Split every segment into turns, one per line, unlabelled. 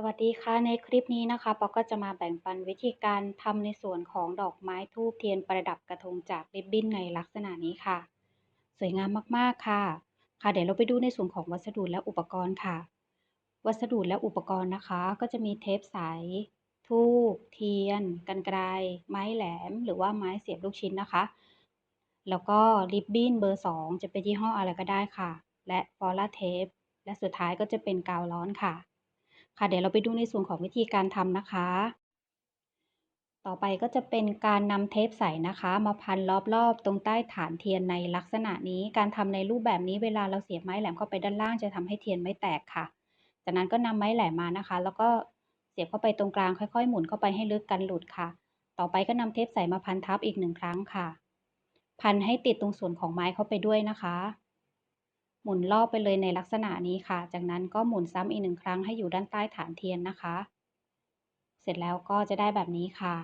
สวัสดีค่ะในคลิปนี้นะคะปอก็จะมาแบ่งปันวิธีการทำในส่วนของดอกไม้ทูบเทียนประดับกระทงจากริบบิ้นในลักษณะนี้ค่ะ สวยงามมากๆค่ะ ค่ะเดี๋ยวเราไปดูในส่วนของวัสดุและอุปกรณ์ค่ะ วัสดุและอุปกรณ์นะคะ ก็จะมีเทปใสทูบเทียนกรรไกรไม้แหลม หรือว่าไม้เสียบลูกชิ้นนะคะ แล้วก็ริบบิ้นเบอร์ 2 จะเป็นยี่ห้ออะไรก็ได้ค่ะ และฟอลลาเทปและสุดท้ายก็จะเป็นกาวร้อนค่ะ ค่ะ เดี๋ยวเราไปดูในส่วนของวิธีการทำนะคะ ต่อไปก็จะเป็นการนำเทปใสนะคะ มาพันรอบๆ ตรงใต้ฐานเทียนในลักษณะนี้ การทำในรูปแบบนี้เวลาเราเสียบไม้แหลมเข้าไปด้านล่างจะทำให้เทียนไม่แตกค่ะ จากนั้นก็นำไม้แหลมมานะคะ แล้วก็เสียบเข้าไปตรงกลางค่อยๆ หมุนเข้าไปให้ลึกกันหลุดค่ะ ต่อไปก็นำเทปใสมาพันทับอีกหนึ่งครั้งค่ะ พันให้ติดตรงส่วนของไม้เข้าไปด้วยนะคะ มุนรอบไปเลยในลักษณะนี้ค่ะ จากนั้นก็หมุนซ้ำอีกหนึ่งครั้งให้อยู่ด้านใต้ฐานเทียนนะคะ เสร็จแล้วก็จะได้แบบนี้ค่ะ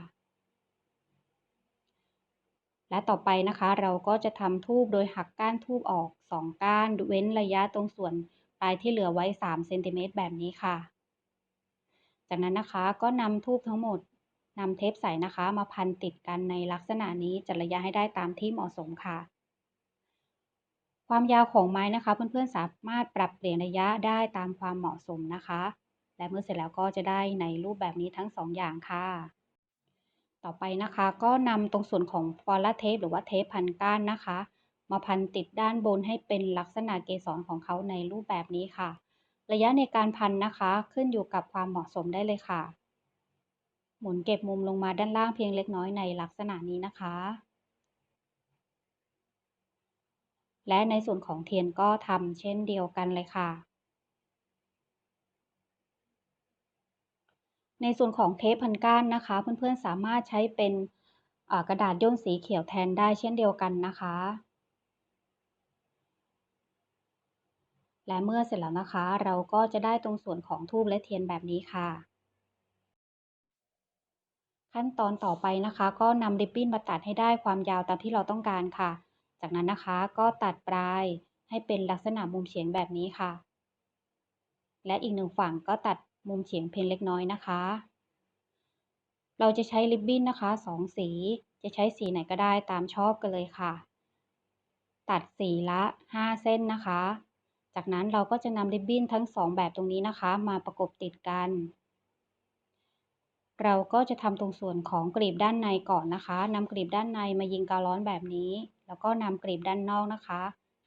และต่อไปนะคะเราก็จะทำทูบโดยหักก้านทูบออก 2 ก้านเว้นระยะตรงส่วนปลายที่เหลือไว้ 3 เซนติเมตรแบบนี้ค่ะ จากนั้นนะคะก็นำทูบทั้งหมดนำเทปใสนะคะ มาพันติดกันในลักษณะนี้จัดระยะให้ได้ตามที่เหมาะสมค่ะ ความยาวของไม้นะคะ เพื่อนๆสามารถปรับเปลี่ยนระยะได้ตามความเหมาะสมนะคะ และเมื่อเสร็จแล้วก็จะได้ในรูปแบบนี้ทั้ง2ออย่างค่ะ ต่อไปนะคะก็นำตรงส่วนของฟอลลาเทปหรือว่าเทปพันก้านนะคะ มาพันติดด้านบนให้เป็นลักษณะเกสรของเขาในรูปแบบนี้ค่ะ ระยะในการพันนะคะขึ้นอยู่กับความเหมาะสมได้เลยค่ะ หมุนเก็บมุมลงมาด้านล่างเพียงเล็กน้อยในลักษณะนี้นะคะ และในส่วนของเทียนก็ทำเช่นเดียวกันเลยค่ะ ในส่วนของเทปพันก้านนะคะ เพื่อนๆสามารถใช้เป็นกระดาษย่นสีเขียวแทนได้เช่นเดียวกันนะคะ และเมื่อเสร็จแล้วนะคะ เราก็จะได้ตรงส่วนของทูบและเทียนแบบนี้ค่ะ ขั้นตอนต่อไปนะคะ ก็นำริบบิ้นมาตัดให้ได้ความยาวตามที่เราต้องการค่ะ จากนั้นนะคะก็ตัดปลายให้เป็นลักษณะมุมเฉียงแบบนี้ค่ะ และอีกหนึ่งฝั่งก็ตัดมุมเฉียงเพียงเล็กน้อยนะคะ เราจะใช้ริบบิ้นนะคะสองสี จะใช้สีไหนก็ได้ตามชอบกันเลยค่ะ ตัดสีละ5เส้นนะคะ จากนั้นเราก็จะนำริบบิ้นทั้งสองแบบตรงนี้นะคะ มาประกบติดกัน เราก็จะทำตรงส่วนของกลีบด้านในก่อนนะคะนำกลีบด้านในมายิงกาวร้อนแบบนี้ แล้วก็นำกลีบด้านนอกนะคะ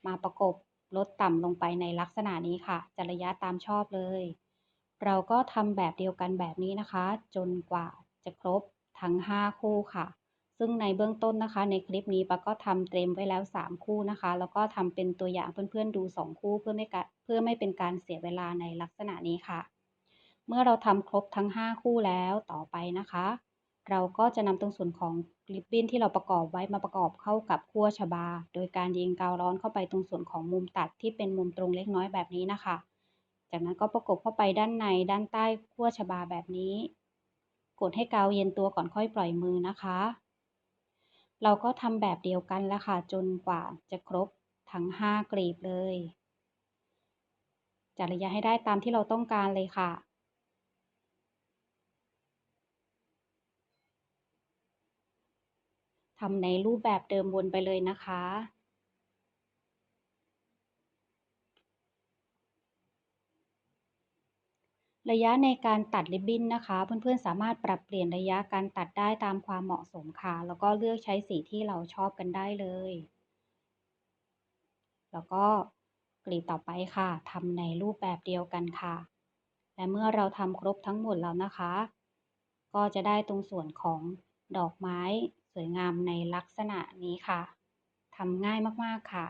มาประกบลดต่ำลงไปในลักษณะนี้ค่ะจะระยะตามชอบเลย เราก็ทำแบบเดียวกันแบบนี้นะคะ จนกว่าจะครบทั้ง 5 คู่ค่ะ ซึ่งในเบื้องต้นนะคะ ในคลิปนี้ปาก็ทำเตรียมไว้แล้ว 3 คู่นะคะ แล้วก็ทำเป็นตัวอย่างเพื่อนๆดู 2 คู่เพื่อไม่เพื่อไม่เป็นการเสียเวลาในลักษณะนี้ค่ะ เมื่อเราทำครบทั้ง 5 คู่แล้วต่อไปนะคะ เราก็จะนำตรงส่วนของริบบิ้นที่เราประกอบไว้มาประกอบเข้ากับขั้วชบา โดยการยิงกาวร้อนเข้าไปตรงส่วนของมุมตัดที่เป็นมุมตรงเล็กน้อยแบบนี้นะคะ จากนั้นก็ประกบเข้าไปด้านในด้านใต้ขั้วชบาแบบนี้ กดให้กาวเย็นตัวก่อนค่อยปล่อยมือนะคะ เราก็ทำแบบเดียวกันแล้วค่ะ จนกว่าจะครบทั้ง 5 กลีบเลย จัดระยะให้ได้ตามที่เราต้องการเลยค่ะ ทำในรูปแบบเดิมวนไปเลยนะคะ ระยะในการตัดริบบิ้นนะคะ เพื่อนๆสามารถปรับเปลี่ยนระยะการตัดได้ตามความเหมาะสมค่ะ แล้วก็เลือกใช้สีที่เราชอบกันได้เลย แล้วก็กลีบต่อไปค่ะทำในรูปแบบเดียวกันค่ะ และเมื่อเราทำครบทั้งหมดแล้วนะคะ ก็จะได้ตรงส่วนของดอกไม้ วยงามในลักษณะนี้ค่ะทำง่ายมาก ๆ ค่ะ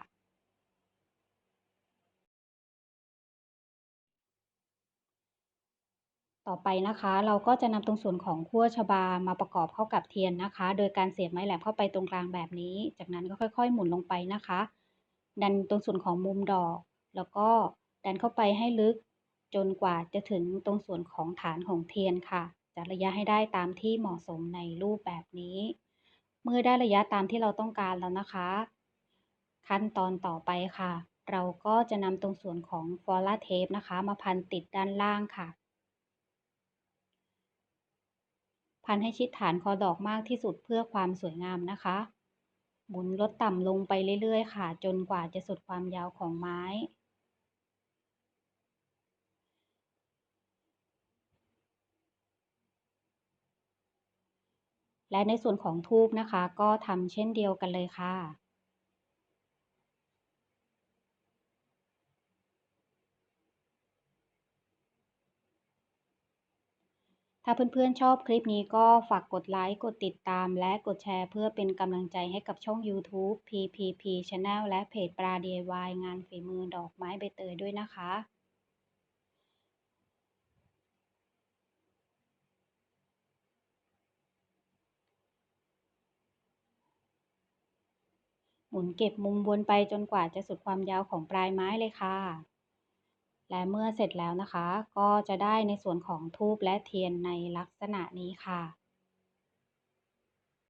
ต่อไปนะคะ เราก็จะนำตรงส่วนของขั้วชบามาประกอบเข้ากับเทียนนะคะ โดยการเสียบไม้แหลมเข้าไปตรงกลางแบบนี้ จากนั้นก็ค่อยๆ หมุนลงไปนะคะ ดันตรงส่วนของมุมดอก แล้วก็ดันเข้าไปให้ลึกจนกว่าจะถึงตรงส่วนของฐานของเทียนค่ะจัดระยะให้ได้ตามที่เหมาะสมในรูปแบบนี้ เมื่อได้ระยะตามที่เราต้องการแล้วนะคะ ขั้นตอนต่อไปค่ะ เราก็จะนำตรงส่วนของฟอลลาเทปนะคะ มาพันติดด้านล่างค่ะ พันให้ชิดฐานคอดอกมากที่สุดเพื่อความสวยงามนะคะ หมุนลดต่ำลงไปเรื่อยๆ ค่ะ จนกว่าจะสุดความยาวของไม้ และในส่วนของธูปนะคะ ก็ทำเช่นเดียวกันเลยค่ะถ้าเพื่อนๆชอบคลิปนี้ก็ฝากกดไลค์ กดติดตาม และกดแชร์เพื่อเป็นกำลังใจให้กับช่อง YouTube PPP Channel และเพจปลา DIY งานฝีมือดอกไม้ใบเตยด้วยนะคะ มุนเก็บมุมวนไปจนกว่าจะสุดความยาวของปลายไม้เลยค่ะ และเมื่อเสร็จแล้วนะคะ ก็จะได้ในส่วนของทูบและเทียนในลักษณะนี้ค่ะ